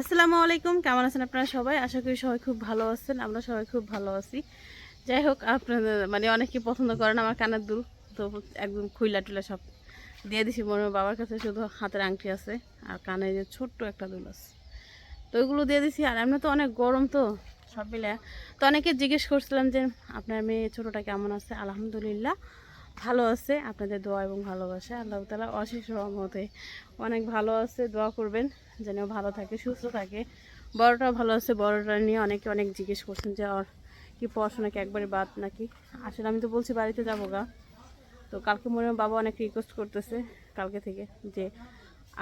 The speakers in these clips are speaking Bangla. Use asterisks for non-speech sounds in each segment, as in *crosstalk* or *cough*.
আসসালামু আলাইকুম, কেমন আছেন আপনারা সবাই? আশা করি সবাই খুব ভালো আছেন, আমরা সবাই খুব ভালো আছি। যাই হোক, আপনাদের মানে অনেকে পছন্দ করেন আমার কানের দুল, তো একদম খুইলা টুলা সব দিয়ে দিছি। মনে বাবার কাছে শুধু হাতের আংটি আছে, আর কানে যে ছোট্ট একটা দুল আছে। তো ওইগুলো দিয়ে দিছি, আর এমনি তো অনেক গরম তো, সব মিলে তো অনেকে জিজ্ঞেস করছিলাম যে, আপনার মেয়ে ছোটোটা কেমন আছে? আলহামদুলিল্লাহ ভালো আছে, আপনাদের দোয়া এবং ভালোবাসা। আল্লাহ তালা অশেষ রহমতে অনেক ভালো আছে, দোয়া করবেন যেন ভালো থাকে, সুস্থ থাকে। বড়টাও ভালো আছে, বড়টা নিয়ে অনেকে অনেক জিজ্ঞেস করছেন যে, আর কি পড়াশোনা কি একবারে বাদ নাকি? আসলে আমি তো বলছি বাড়িতে যাব গা। তো কালকে মনে বাবা অনেক রিকোয়েস্ট করতেছে, কালকে থেকে যে,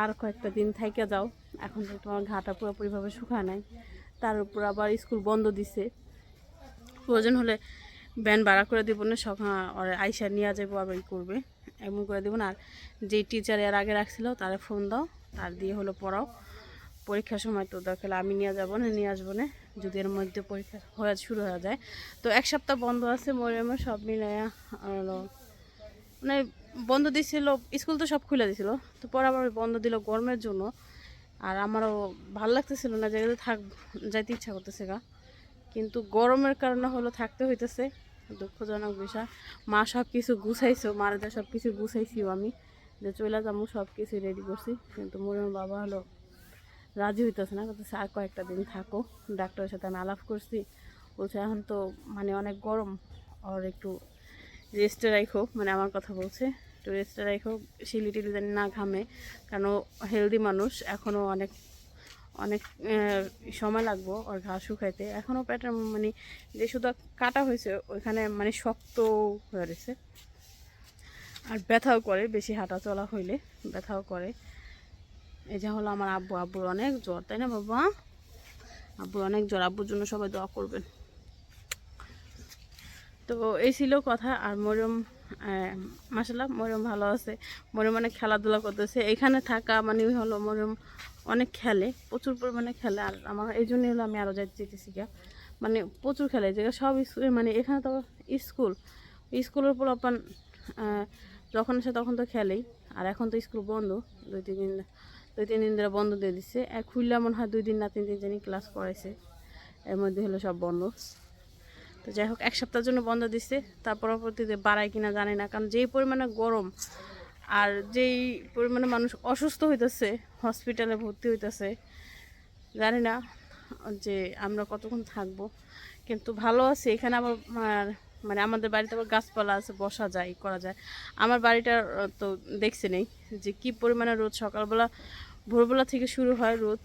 আর কয়েকটা দিন থাইকে যাও, এখন তো তোমার ঘাটা পুরোপুরিভাবে শুকায় নাই। তার উপর আবার স্কুল বন্ধ দিছে। প্রয়োজন হলে ব্যান ভাড়া করে দিব না সকাল ওর আইসা নিয়ে যাব আবার করবে, এমন করে দেবো না। আর যেই টিচার এর আগে রাখছিল, তারা ফোন দাও, তার দিয়ে হলো পড়াও। পরীক্ষার সময় তো দরকার আমি নিয়ে যাব না, নিয়ে আসব না, যদি এর মধ্যে পরীক্ষা হয়ে, শুরু হয়ে যায়। তো এক সপ্তাহ বন্ধ আছে, মরিয়ামে, সব মিলাইয়া মানে বন্ধ দিছিল, স্কুল তো সব খুলে দিছিল, তো পরে আবার বন্ধ দিল গরমের জন্য। আর আমারও ভালো লাগতেছিল না, জায়গাতে থাক, যাইতে ইচ্ছা করতেছে গা। কিন্তু গরমের কারণে হলো থাকতে হইতেছে। দুঃখজনক বিষয়। মা সব কিছু গুছাইছো মারাদের সব কিছু গুছাইছিও আমি। যে চলে যাব সব কিছু রেডি করছি। কিন্তু মোরের বাবা হলো রাজি হইতেছে না। বলতেছে আর কয়েকটা দিন থাকো, ডাক্তারের সাথে আমি আলাপ করছি। বলছে, এখন তো মানে অনেক গরম, আর একটু রেস্টে রাখো মানে আমার কথা বলছে, একটু রেস্টে রাখো শিলি টিলি যেন না ঘামে। কারণ হেলদি মানুষ এখনও অনেক অনেক সময় লাগবো ওর ঘা শুকাইতে। এখনও প্যাটার্ন মানে যে শুধু কাটা হয়েছে, ওইখানে মানে শক্ত হয়ে রয়েছে। আর ব্যথাও করে বেশি হাঁটা চলা হইলে, ব্যথাও করে। এই যে হলো আমার আব্বু, আব্বুর অনেক জ্বর, তাই না বাবা? আব্বুর অনেক জ্বর, আব্বুর জন্য সবাই দোয়া করবেন। তো এই ছিল কথা, আর মরিয়ম মাসাল্লাহ মরিয়ম ভালো আছে। মরিয়ম অনেক খেলাধুলা করতেছে। এখানে থাকা মানে হলো মরিয়ম অনেক খেলে প্রচুর পরিমাণে খেলে। আর আমার এই জন্যই হলো আমি আরও যাইতে যেতেছি গা মানে প্রচুর খেলে জায়গায়। সব স্কুল মানে এখানে তো স্কুল। স্কুলের পোলাপান আহ, যখন আসে তখন তো খেলেই। আর এখন তো স্কুল বন্ধ। দুই তিন দিন দুই তিন দিন ধরে বন্ধ দিয়ে দিচ্ছে খুললে মনে হয় দুই দিন না তিন দিন জানি ক্লাস করাইছে। এর মধ্যে হলো সব বন্ধ। তো যাই হোক এক সপ্তাহের জন্য বন্ধ দিচ্ছে তার পরবর্তীতে বাড়ায় কিনা জানি না। কারণ যেই পরিমাণে গরম আর যেই পরিমাণে মানুষ অসুস্থ হইতেছে হসপিটালে ভর্তি হইতেছে, জানি না যে আমরা কতক্ষণ থাকব। কিন্তু ভালো আছে, এখানে আবার মানে আমাদের বাড়িতে আবার গাছপালা আছে, বসা যায়, করা যায়। আমার বাড়িটা তো দেখছি নেই যে কি পরিমাণে রোদ। সকালবেলা, ভোরবেলা থেকে শুরু হয় রোদ।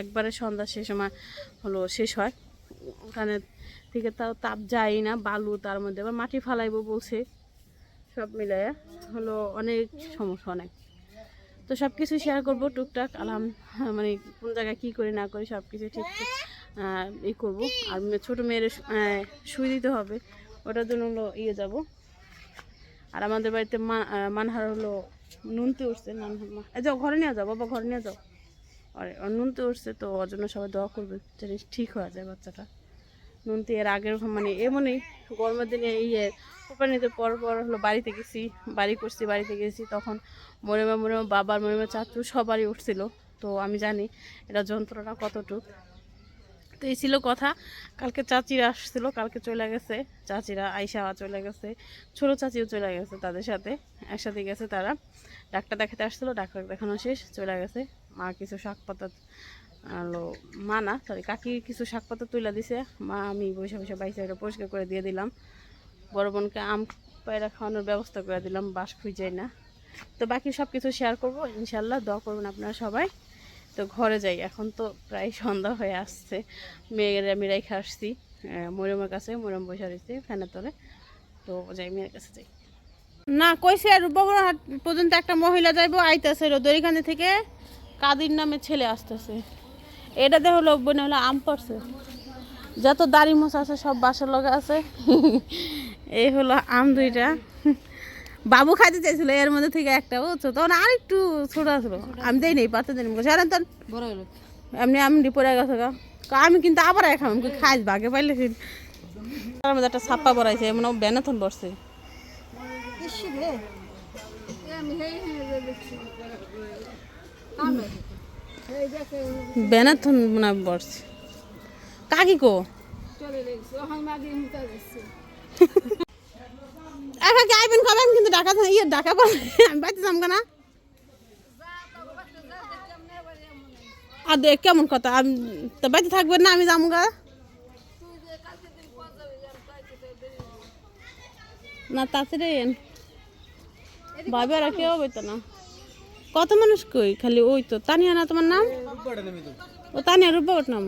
একবারে সন্ধ্যা সে সময় হলো শেষ হয়। ওখানে থেকে তাও তাপ যায় না, বালু তার মধ্যে। আবার মাটি ফালাইবো বলছে। সব মিলাইয়া হলো অনেক সমস্যা, অনেক। তো সব কিছু শেয়ার করব টুকটাক আলাম মানে কোন জায়গায় কী করি, না করি সব কিছু ঠিক ই করব। আর ছোটো মেয়ের শুয়ে দিতে হবে, ওটার জন্য হলো ইয়ে যাব। আর আমাদের বাড়িতে মানহার হলো নুনতে উঠছে এই যাও, ঘরে নিয়ে যাও, বাবা ঘরে নিয়ে যাও। আরে নুনতে উঠছে, তো ওর জন্য সবাই দোয়া করবে, যেন ঠিক হয়ে যায় বাচ্চাটা। নুনতি এর আগের মানে এমনই গরমের দিনে ইয়ে কোপানিতে পর পর হলো বাড়িতে গেছি, বাড়ি করছি, বাড়িতে গেছি, তখন মরিমা মরিমা বাবার মরিমা চাচু সবারই উঠছিল। তো আমি জানি এটা যন্ত্রণা কতটুক। তো এই ছিল কথা। কালকে চাচিরা আসছিল, কালকে চলে গেছে। চাচিরা আইসা চলে গেছে। ছোটো চাচিও চলে গেছে তাদের সাথে। একসাথে গেছে তারা। ডাক্তার দেখাতে আসছিল, ডাক্তার দেখানো শেষ, চলে গেছে। মা কিছু শাক পাতা আলো মা না সরি কাকি কিছু শাক পাতা তুলে দিছে। মা, আমি বসে বসে বাইসে এটা পরিষ্কার করে দিয়ে দিলাম। বড় বোনকে আম পায়রা খাওয়ানোর ব্যবস্থা করে দিলাম, বাস খুঁজে না। তো বাকি সব কিছু শেয়ার করব ইনশাল্লাহ দোয়া করবেন আপনারা সবাই। তো ঘরে যাই, এখন তো প্রায় সন্ধ্যা হয়ে আসছে। মেয়ের, আমি রেখে আসছি। মরিয়মের কাছে, মরিয়ম বসে রয়েছে ফ্যানের তলে। তো যাই, মেয়ের কাছে যাই। না, কইছে আর বগুড়াহাট পর্যন্ত একটা মহিলা যাইবো, আইতেছে দড়িখানি থেকে কাদির নামে ছেলে আসতেছে। এটাতে হলো বোনে হলো আম পড়ছে। যত দাড়ি মোছ আছে সব বাসার লগে আছে। এই হলো আম দুইটা। বাবু খাইতে চাইছিল এর মধ্যে থেকে একটা বুঝছ? তখন আর একটু ছোট আসলো আমি দেই নেই পাতে দিন তখন বড় হলো এমনি আমি পড়ে গেছে গা। আমি কিন্তু আবার খাম আমি খাই ভাগে পাইলে তার মধ্যে একটা ছাপ্পা পড়াইছে এমন বেনাথন বসছে আমি দেখে থন মনে বসছে। কাকি কো? একা কি আইবেন খাবেন কিন্তু ঢাকা ইয়ে ঢাকা বলে আমি বাড়িতে যাম না আর দেখ কেমন কথা? আমি, তো বাড়িতে থাকবেন না, আমি যাব গা। না, তাড়াতাড়ি ভাবে আর কেউ বইতো না। কত মানুষ কই? খালি ওই তো। তানিয়া না তোমার নাম? ও তানিয়া রূপা ওর নাম।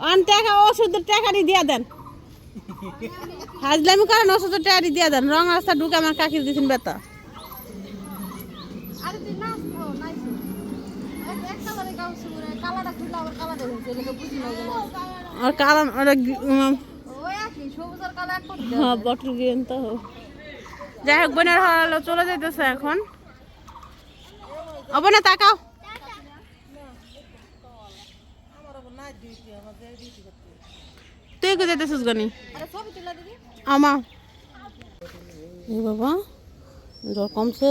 আন টাকা, ওষুধের টাকাটি দিয়া দেন। হাজলামি করেন ওষুধের টাকাটি দিয়া দেন। রং রাস্তা ঢুকে আমার কাকির দিছেন বেতা আরে তো কালারে কারণ হ্যাঁ বটল গিয়েন তো যাই হোক বোনের হলো চলে যাইতেছে এখন। অব না তাকাও তুই কোথায় যেতেছিস গনি? আমা। এ বাবা জ্বর কমছে?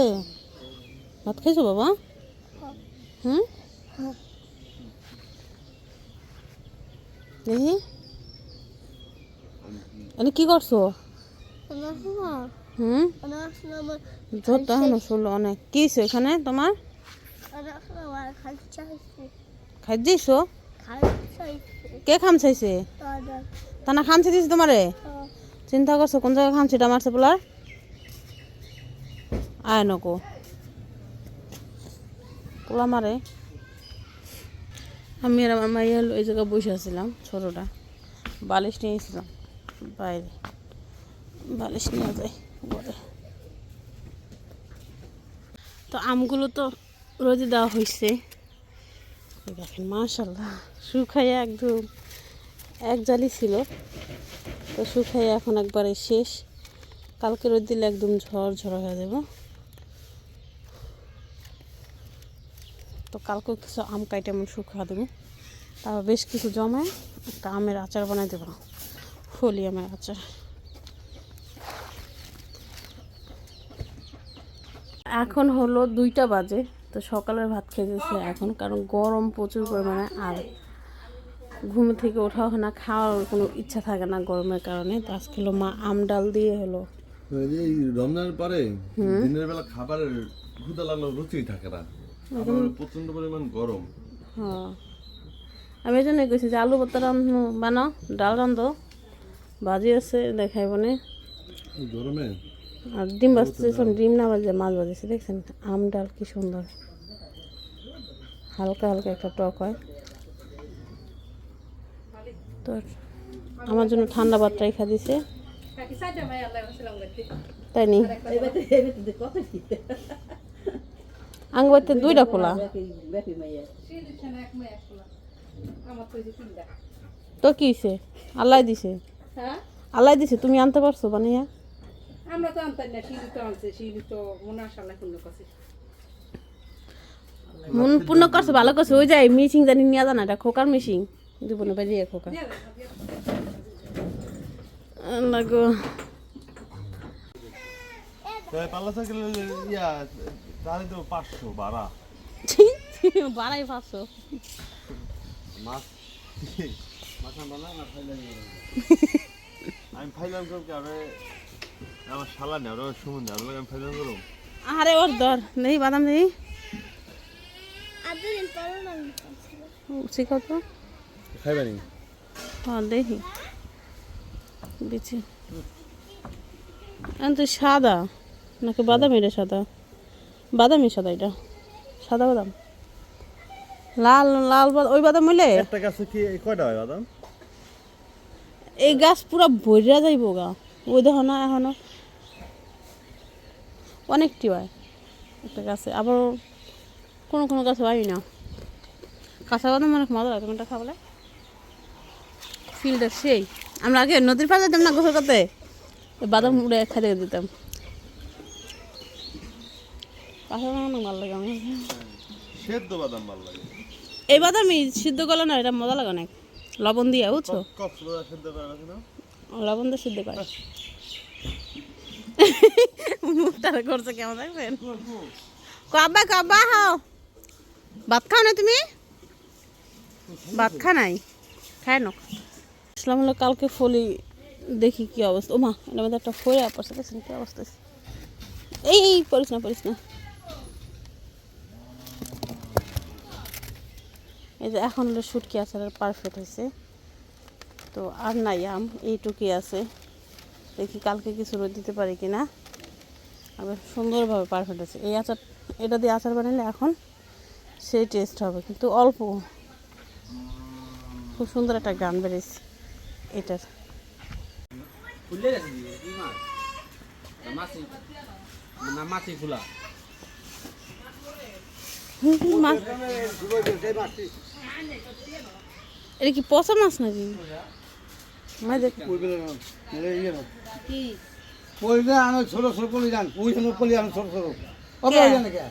ভাত খাইছো বাবা? হুম? দেখি। এনে কি করছ? হুম? জ্বর তো এখনও শুনলো অনেক। কি এখানে তোমার? খাই দিয়েছ কে খামছাইছে? তা না খামছে দিয়েছে তোমারে চিন্তা করছ কোন জায়গায় খামছিটা মারছে পোলার আয় নকো। পোলা মারে আমি আর আমার মাইয়া এই জায়গায় বসে আছিলাম ছোটোটা। বালিশ নিয়েছিলাম বাইরে বালিশ নিয়ে যাই ঘরে তো আমগুলো তো রোদে দেওয়া হয়েছে দেখেন মাশাল্লাহ শুকাইয়া একদম এক জালি ছিল। তো শুকাইয়া এখন একবারে শেষ। কালকে রোদ দিলে একদম ঝড় ঝড় হয়ে যাব। তো কালকেও কিছু আম কাইটে এমন শুকা দেবো। তারপর বেশ কিছু জমায় একটা আমের আচার বানাই দেবো। ফলি আমের আচার। এখন হলো দুইটা বাজে। তো সকালের ভাত খেতেছে এখন কারণ গরম প্রচুর পরিমাণে আর ঘুম থেকে ওঠা হয় না খাওয়ার কোনো ইচ্ছা থাকে না গরমের কারণে। তো আজকে হলো মা আম ডাল দিয়ে হলো। এই রমজানের পরে দিনের বেলা খাবারের লাগল রুচি থাকে না। প্রচণ্ড পরিমাণ গরম। হ্যাঁ। আমি এই জন্যই কইছি যে আলু ভর্তা রান্ধো বানাও ডাল রান্ধো। ভাজি আছে দেখাইব না গরমে আর ডিম বাজতেছে শোন, ডিম না বাজে মাছ বাজেছে দেখছেন? আম ডাল কি সুন্দর। হালকা হালকা একটা টক হয়। তো আমার জন্য ঠান্ডা ভাত রেখা দিছে। তাই নি? আঙ্গুয়াতে দুইটা পোলা। তো কি হইছে? আল্লাহ দিছে। হ্যাঁ? আল্লাহ দিছে তুমি আনতে পারছ বানিয়া? আমরা তো আনতাম না শিলি তো আনছে শিলি তো মনে আশাল্লাহ কোনো কাছে মন পূর্ণ করছে ভালো করছে ওই যাই মিশিং জানি নিয়ে জানা এটা খোকার মিশিং দিব না বাজিয়ে খোকা। আল্লাহ গো। পাল্লা সাইকেল ইয়া তাহলে তো পাঁচশো বাড়া। বাড়াই পাঁচশো। মাছ মাছ আনবা না না ফাইলাম *laughs* আমি ফাইলাম করব কি আরে আমার শালা নেই ওরা সুমন নেই ওরা আমি ফাইলাম করব আরে ওর দর নেই বাদাম নেই। তো খাইবা নি? হ্যাঁ দেখি। এখন তো সাদা নাকি বাদামি রে সাদা? বাদামি সাদা এটা। সাদা বাদাম? লাল লাল ওই বাদাম হইলে? একটা গাছে কি কয়টা হয় বাদাম? এই গাছ পুরো ভরিয়া যাইব গা। ওই দেখো না এখনও। অনেকটি হয়। একটা গাছে। আবার কোনো কোনো গাছ হয় না। কাঁচা বাদাম অনেক মজা লাগে। কোনটা খাবলে? ফিল্ডের সেই। আমরা আগে নদীর পাড়ে যেতাম না গোসল করতে? বাদাম উড়ে খাইতে দিতাম। কাঁচা বাদাম অনেক ভালো লাগে আমার। সেদ্ধ বাদাম ভালো লাগে। এই বাদামই সিদ্ধ করলে না এটা মজা লাগে অনেক। লবণ দিয়ে বুঝছ? লবণ দিয়ে সিদ্ধ করে। *laughs* মুখটা করছে কেমন দেখবেন? কাব্বা কাব্বা, হাও। ভাত খাও না তুমি? ভাত খা নাই। খায় না। আসলাম হলো কালকে ফলি, দেখি কি অবস্থা। ও মা এর মধ্যে একটা ফলে পড়ছে দেখছেন কি অবস্থা এই পড়িস না পড়িস না। এই যে এখন হলো শুটকি আচারের পারফেক্ট হয়েছে। তো আর নাই আম, এইটুকুই আছে। দেখি কালকে কিছু রোদ দিতে পারি কি না আবার সুন্দরভাবে পারফেক্ট আছে। এই আচার এটা দিয়ে আচার বানালে এখন সেই টেস্ট হবে। কিন্তু অল্প। খুব সুন্দর একটা গান বেরিয়েছে এটার। কি কি এটা কি পচা মাছ নাকি? মাছ পলিটা আনো ছোট ছোট পলি যান ওই জন্য পলি আনো ছোট ছোট। অত কে? জানে কে?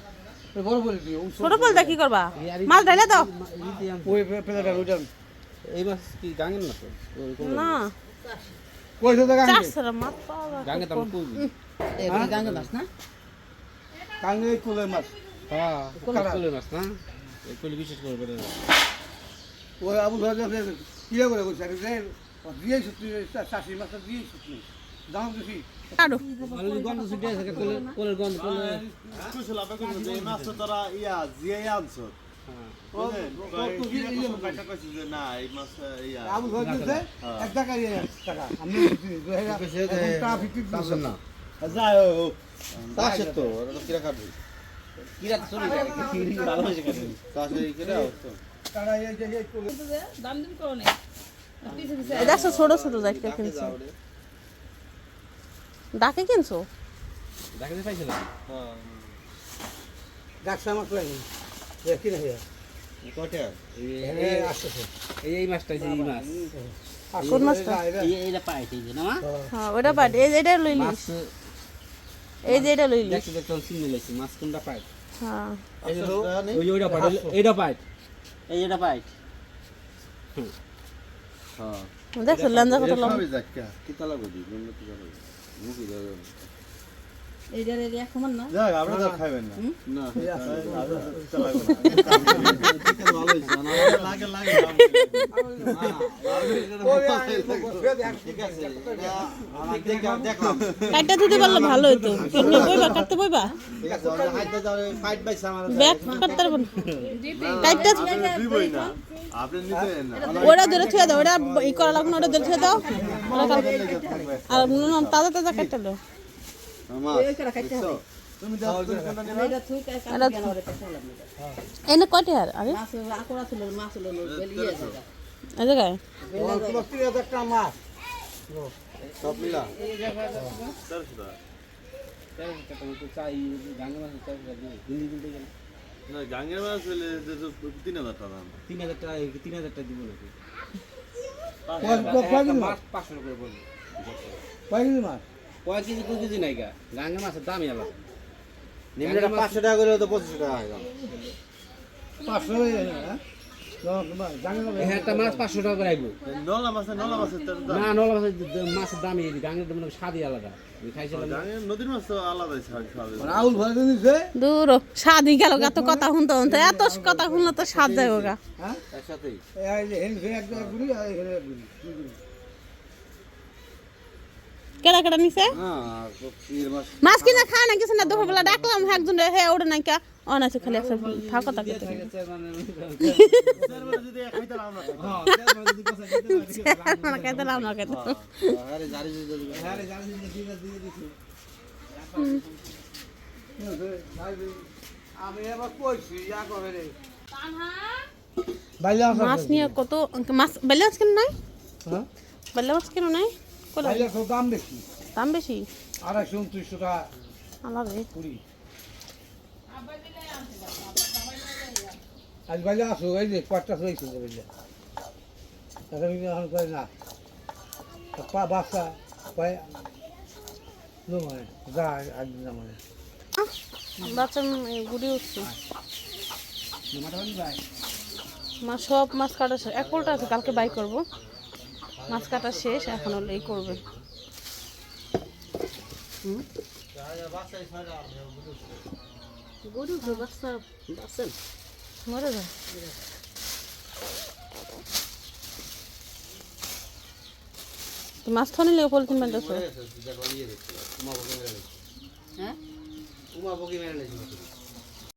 বড় পলি দিও ছোট পলটা কি করবা? মাছ ঢাইলে দাও। ওই পেলাটা ওই যান এই মাছ কি গাঙ্গের না তো ওই কোন- না। কই তো দেখা চাষ মাছ পাওয়া গাঙ্গে তো খুব আমি গাঙ্গে মাছ না? কাঙ্গে কুলে মাছ। হ্যাঁ কালা। মাছ। না? এই কোলে বিশেষ করে করে ওই আবু ধরে কিরে করে কইছে রে দিয়ে সত্যি চাষি মাছ দিয়ে সত্যি। দাম তোরা যাই হোক চাষে তো কিরা কাটবে কিরা চলে যায় ভালো হয়েছে কাটে চাষে কিরা তো টাকা এই যে কুলে এই দেখছ ছোট ছোট জায়গা কিনছো ডাকে কিনছো? দেখাতে পাইছিলাম। হ্যাঁ। ডাকসা মাছ লাগে দেখি না হিয়া কয়টা? এই- এ এই- আসছে এই এই মাছটা এই মাছ। কোন মাছটা? এইটা পাইছে না হ্যাঁ। ওটা পাট এই এটা লইলি এই যে এটা লইলি দেখতে দেখতে চিনে লাইছি মাছ কোনটা পাই হ্যাঁ। ওই যে ওইটা পাই এইটা পাই এই এটা পাই হ্যাঁ। দেখছ লেঞ্জা কত লম্বা। কি তালা গদি বন্ধ কি যাবে মুখি যাবে যাক আপনি তো খাবেন না। না লাগে লাগে ঠিক আছে। দেখলাম কাটটা দিতে পারলে ভালো হতো কেমনে বইবা কাটতে বইবা? ঠিক ওরা ব্যাগ কাটতে পারব কাটটা ওরা ধরে থুয়ে দাও ওরা ই করা লাগবে না ওটা ধরে থুয়ে দাও। আর তাজা তাজা কাটতে দাও। এনে কয়টা আর আরে কিনতে গেলে না গাঙ্গের মাছ হলে তিন হাজার টাকা তিন হাজার টাকা তিন হাজার টাকা দিব নাকি পাঁচশো করে বলব মাছ কয় কেজি কয় কেজি নাই গা গাঙ্গে মাছের দামই আলাদা নিমড়েটা পাঁচশো টাকা করে তো পঁচিশশো টাকা হয় পাঁচশো হ্যাঁ এই একটা মাছ পাঁচশো টাকা করে আইবো। নলা মাছ নলা মাছের না নলা মাছের দ- মাছের দামই দাম স্বাদই আলাদা। নদীর মাছ তো আলাদাই স্বাদ স্বাদ। রাহুল ভয় দিছে দূর স্বাদই গেল এত কথা শুনতে শুনতে। এত কথা শুনলে তো স্বাদ যাবে গা। হ্যাঁ? কেডা কেডা নিছে না ইর মাছ মাছ কিনা খায় না কিছু না দুপুরবেলা ডাকলাম একজন হে ওটা নাই কা অনাছে খালি একটা ফাঁকা থাকে যদি খাইতে লাভ না খাইতে লাভ না খাইতে আরে জারি যদি আমি এবার কইছি ইয়া করে রে বাইলা মাছ নিয়ে কত মাছ বেলে মাছ কেন নাই হ্যাঁ বেলে মাছ কেন নাই কোলা বাইলা তো দাম বেশি। দাম বেশি? আড়াইশো উনত্রিশশো টাকা আলাদা কুড়ি। আজ বাইলা আসো এই যে কয়েকটা হয়েছে বাইলা। তাকে আমি এখন করে না। পা বাসা পায় মানে যা মানে বাচ্চা গুড়ি উঠছে। মাছ সব মাছ কাটা এক পোলটা আছে কালকে বাই করব। মাছ কাটা শেষ এখন হলো এই করবে। হুম? গরু তো বাচ্চা বাচ্চেন মরে যায়? মাছ থনে লেগে পলিথিন ইয়ে হ্যাঁ? উমা বকে মেরে লেছি